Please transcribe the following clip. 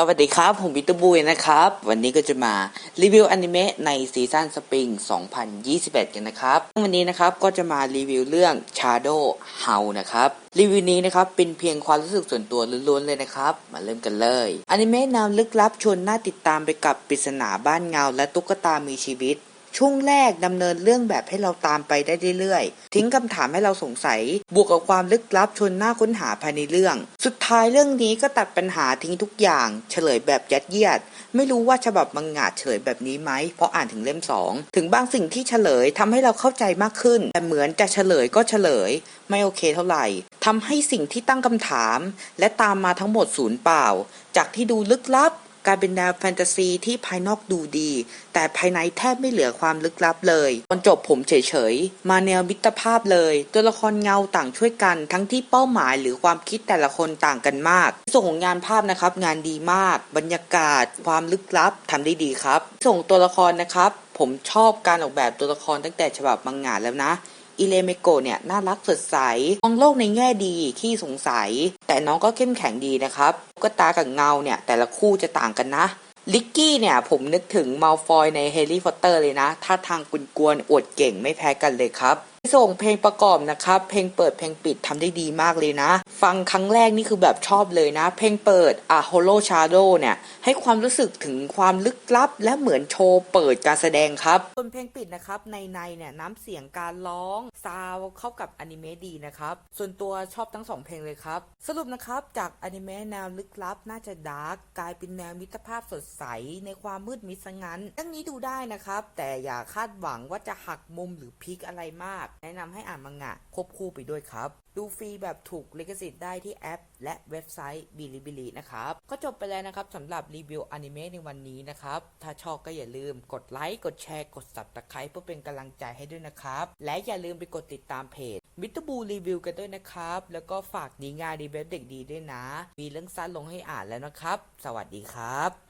สวัสดีครับ ผมวิตบุยนะครับ วันนี้ก็จะมารีวิวอนิเมะในซีซั่นสปริง 2021 กันนะครับ วันนี้นะครับก็จะมารีวิวเรื่อง Shadow h o u s นะครับ รีวิวนี้นะครับเป็นเพียงความรู้สึกส่วนตัวล้วนๆเลยนะครับ มาเริ่มกันเลย อนิเมะแนวลึกลับชวนน่าติดตามไปกับปริศนาบ้านเงาและตุ๊กตามีชีวิต ช่วงแรกดำเนินเรื่องแบบให้เราตามไปได้เรื่อยๆ ทิ้งคำถามให้เราสงสัย บวกกับความลึกลับชวนน่าค้นหาภายในเรื่อง สุดท้ายเรื่องนี้ก็ตัดปัญหาทิ้งทุกอย่าง เฉลยแบบยัดเยียด ไม่รู้ว่าฉบับมังงะเฉลยแบบนี้ไหม เพราะอ่านถึงเล่มสองถึงบางสิ่งที่เฉลยทำให้เราเข้าใจมากขึ้น แต่เหมือนจะเฉลยก็เฉลย ไม่โอเคเท่าไหร่ทำให้สิ่งที่ตั้งคำถาม และตามมาทั้งหมดศูนย์เปล่า จากที่ดูลึกลับ กายเป็นแนวแฟนตาซีที่ภายนอกดูดี แต่ภายในแทบไม่เหลือความลึกลับเลยตอนจบผมเฉยๆ มาแนวมิตรภาพเลย ตัวละครเงาต่างช่วยกัน ทั้งที่เป้าหมายหรือความคิดแต่ละคนต่างกันมากส่งของงานภาพนะครับ งานดีมาก บรรยากาศ ความลึกลับทำได้ดีครับ ส่งตัวละครนะครับ ผมชอบการออกแบบตัวละครตั้งแต่ฉบับมังงะแล้วนะ อิเลเมโกเนี่ยน่ารักสดใสมองโลกในแง่ดีขี้สงสัย แต่น้องก็เข้มแข็งดีนะครับก็ตากับเงาเนี่ยแต่ละคู่จะต่างกันนะลิกกี้เนี่ยผมนึกถึงมัลฟอยในแฮร์รี่พอตเตอร์เลยนะท่าทางกุนกวนอวดเก่งไม่แพ้กันเลยครับ ส่งเพลงประกอบนะครับ เพลงเปิดเพลงปิดทำได้ดีมากเลยนะ ฟังครั้งแรกนี่คือแบบชอบเลยนะ เพลงเปิดอะ Hollow Shadow เนี่ย ให้ความรู้สึกถึงความลึกลับ และเหมือนโชว์เปิดการแสดงครับ ส่วนเพลงปิดนะครับ ในในเนี่ยน้ำเสียงการร้องซาวเข้ากับอนิเมะดีนะครับ ส่วนตัวชอบทั้งสองเพลงเลยครับ สรุปนะครับจากอนิเมะแนวลึกลับ น่าจะดาร์กกลายเป็นแนวมิตรภาพสดใสในความมืดมิดซะงั้นเรื่องนี้ดูได้นะครับ แต่อย่าคาดหวังว่าจะหักมุมหรือพลิกอะไรมากแนะนำให้อ่านมังงะควบคู่ไปด้วยครับ ดูฟรีแบบถูกลิขสิทธิ์ได้ที่แอป และเว็บไซต์บิลิบิลินะครับ ก็จบไปแล้วนะครับสำหรับรีวิวอนิเมะในวันนี้นะครับ ถ้าชอบก็อย่าลืมกดไลค์กดแชร์กด subscribe เพื่อเป็นกำลังใจให้ด้วยนะครับ และอย่าลืมไปกดติดตามเพจมิตรบูรีวิวกันด้วยนะครับ แล้วก็ฝากดีงานดีเว็บเด็กดีด้วยนะ มีเรื่องสั้นลงให้อ่านแล้วนะครับ สวัสดีครับ